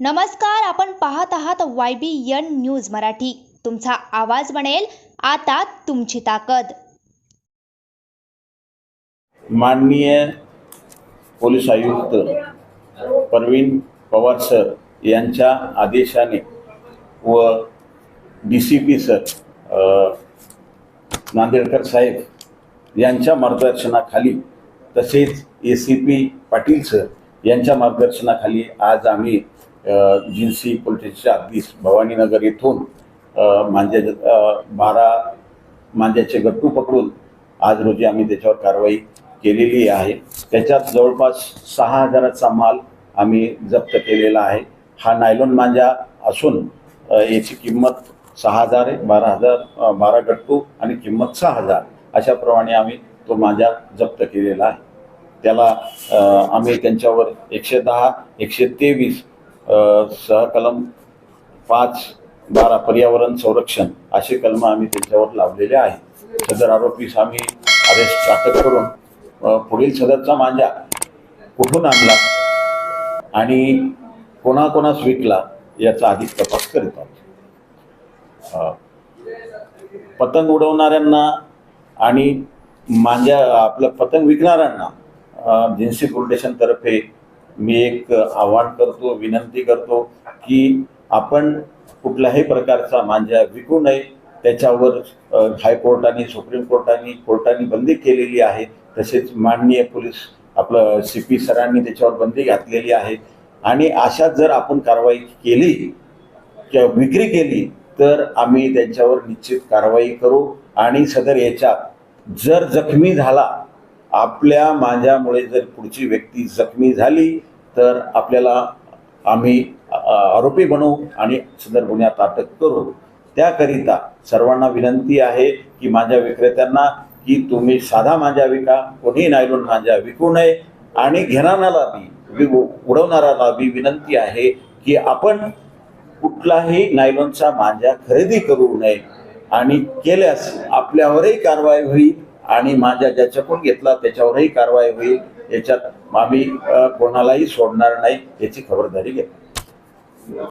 नमस्कार आपण पाहत आहात Y B N news Marathi. तुमचा आवाज बनेल आता तुमची ताकद. माननीय पोलीस आयुक्त परवीन पवार सर यांच्या आदेशाने व डी सी पी सर अ, नांदेडकर साहेब यांच्या मार्गदर्शनाखाली तसेच A C P Patil sir यांच्या मार्गदर्शनाखाली आज आम्ही जिन्सी पोलिटिक्सच्या आधीच भवानीनगर येथून अ, मांज्या बारा मांज्याचे गट्टू पकडून आज रोजी आम्ही त्याच्यावर कारवाई केलेली आहे. त्याच्यात जवळपास सहा हजाराचा माल आम्ही जप्त केलेला आहे. हा नायलॉन मांजा असून याची किंमत सहा हजार आहे बारा हजार बारा गट्टू आणि किंमत सहा हजार. अशाप्रमाणे आम्ही तो मांजा जप्त केलेला आहे. त्याला आम्ही त्यांच्यावर एकशे दहा एकशे तेवीस सहकलम पाच बारा पर्यावरण संरक्षण असे कलम आम्ही त्यांच्यावर लावलेले आहे. सदर आरोपीस आम्ही अरेस्ट अटक करून पुढील सदरचा मांजा कुठून आणला आणि कोणाकोणास विकला याचा अधिक तपास करीत आहोत. पतंग उडवणाऱ्यांना आणि मांजा आपलं पतंग विकणाऱ्यांना जिन्सी फाउंडेशनतर्फे मी एक आव्हान करतो विनंती करतो की आपण कुठल्याही प्रकारचा मांजा विकू नये. त्याच्यावर हायकोर्टाने सुप्रीम कोर्टाने कोर्टाने बंदी केलेली आहे. तसेच माननीय पोलीस आपलं सी पी सरांनी त्याच्यावर बंदी घातलेली आहे. आणि अशात जर आपण कारवाई केली किंवा विक्री केली तर आम्ही त्यांच्यावर निश्चित कारवाई करू. आणि सदर याच्यात जर जखमी झाला आपल्या माझ्यामुळे जर पुढची व्यक्ती जखमी झाली तर आपल्याला आम्ही आरोपी बनवू आणि सदर गुन्ह्यात अटक करू. त्याकरिता सर्वांना विनंती आहे की माझ्या विक्रेत्यांना की तुम्ही साधा माझ्या विका कोणी नायलॉन माझ्या विकू नये आणि घेणाऱ्याला बी उडवणाऱ्याला बी विनंती आहे की आपण कुठलाही नायलॉनचा मांजा खरेदी करू नये आणि केल्यास आपल्यावरही कारवाई होईल आणि माझ्या ज्याच्याकडून घेतला त्याच्यावरही कारवाई होईल. याच्यात आम्ही कोणालाही सोडणार नाही याची खबरदारी घेतो